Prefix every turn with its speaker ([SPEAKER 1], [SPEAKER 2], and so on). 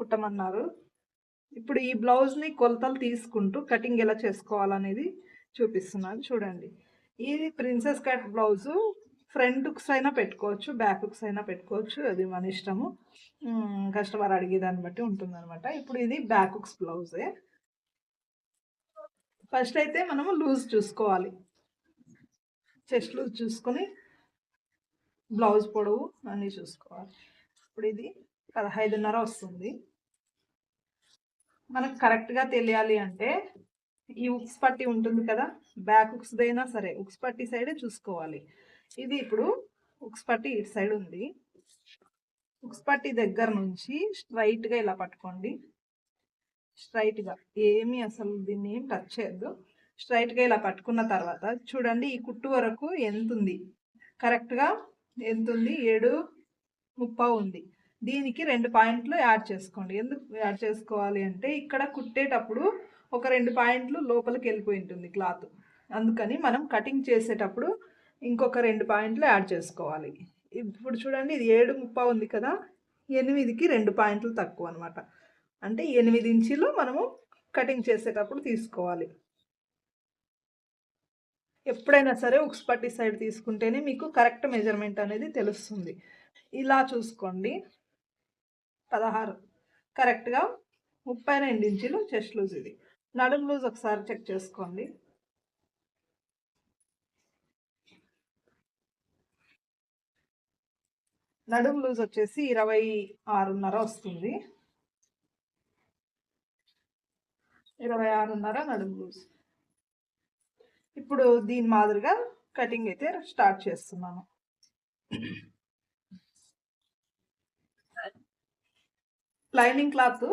[SPEAKER 1] కుట్టమన్నారు. ఇప్పుడు ఈ బ్లౌజ్ని కొలతలు తీసుకుంటూ కటింగ్ ఎలా చేసుకోవాలనేది చూపిస్తున్నాను చూడండి. ఇది princess cut blouse front hooks అయినా పెట్టుకోవచ్చు బ్యాక్ హుక్స్ అయినా పెట్టుకోవచ్చు. అది మన ఇష్టము. కస్టమర్ అడిగేదాన్ని బట్టి ఉంటుందన్నమాట. ఇప్పుడు ఇది బ్యాక్ హుక్స్ బ్లౌజే. ఫస్ట్ అయితే మనము లూజ్ చూసుకోవాలి. చెస్ట్ లూజ్ చూసుకొని బ్లౌజ్ పొడవు అన్నీ చూసుకోవాలి. ఇప్పుడు ఇది పదహైదున్నర వస్తుంది. మనకు కరెక్ట్గా తెలియాలి అంటే ఈ ఉక్స్ పట్టి ఉంటుంది కదా బ్యాక్ ఉక్స్దైనా సరే ఉక్స్ పట్టి సైడే చూసుకోవాలి. ఇది ఇప్పుడు ఉక్స్ పట్టి ఇటు సైడ్ ఉంది. ఉక్స్ పట్టి దగ్గర నుంచి స్ట్రైట్గా ఇలా పట్టుకోండి. స్ట్రైట్గా ఏమి అసలు దీన్ని ఏం టచ్ చేయొద్దు. స్ట్రైట్గా ఇలా పట్టుకున్న తర్వాత చూడండి ఈ కుట్టు వరకు ఎంత ఉంది కరెక్ట్గా ఎంత ఉంది ఏడు ముప్పై ఉంది. దీనికి రెండు పాయింట్లు యాడ్ చేసుకోండి. ఎందుకు యాడ్ చేసుకోవాలి అంటే ఇక్కడ కుట్టేటప్పుడు ఒక రెండు పాయింట్లు లోపలికి వెళ్ళిపోయి ఉంటుంది క్లాత్. అందుకని మనం కటింగ్ చేసేటప్పుడు ఇంకొక రెండు పాయింట్లు యాడ్ చేసుకోవాలి. ఇప్పుడు చూడండి ఇది ఏడు ముప్ప ఉంది కదా ఎనిమిదికి రెండు పాయింట్లు తక్కువ అనమాట అంటే ఎనిమిది ఇంచీలు మనము కటింగ్ చేసేటప్పుడు తీసుకోవాలి. ఎప్పుడైనా సరే ఉక్స్ పట్టి సైడ్ తీసుకుంటేనే మీకు కరెక్ట్ మెజర్మెంట్ అనేది తెలుస్తుంది. ఇలా చూసుకోండి. పదహారు. కరెక్ట్గా ముప్పై రెండు ఇంచులు చెస్ట్ లూజ్ ఇది. నడుము లూజ్ ఒకసారి చెక్ చేసుకోండి. నడుము లూజ్ వచ్చేసి ఇరవై ఆరున్నర వస్తుంది. ఇరవై ఆరున్నర నడుము లూజ్. ఇప్పుడు దీని మాదిరిగా కటింగ్ అయితే స్టార్ట్ చేస్తున్నాను. Lining cloth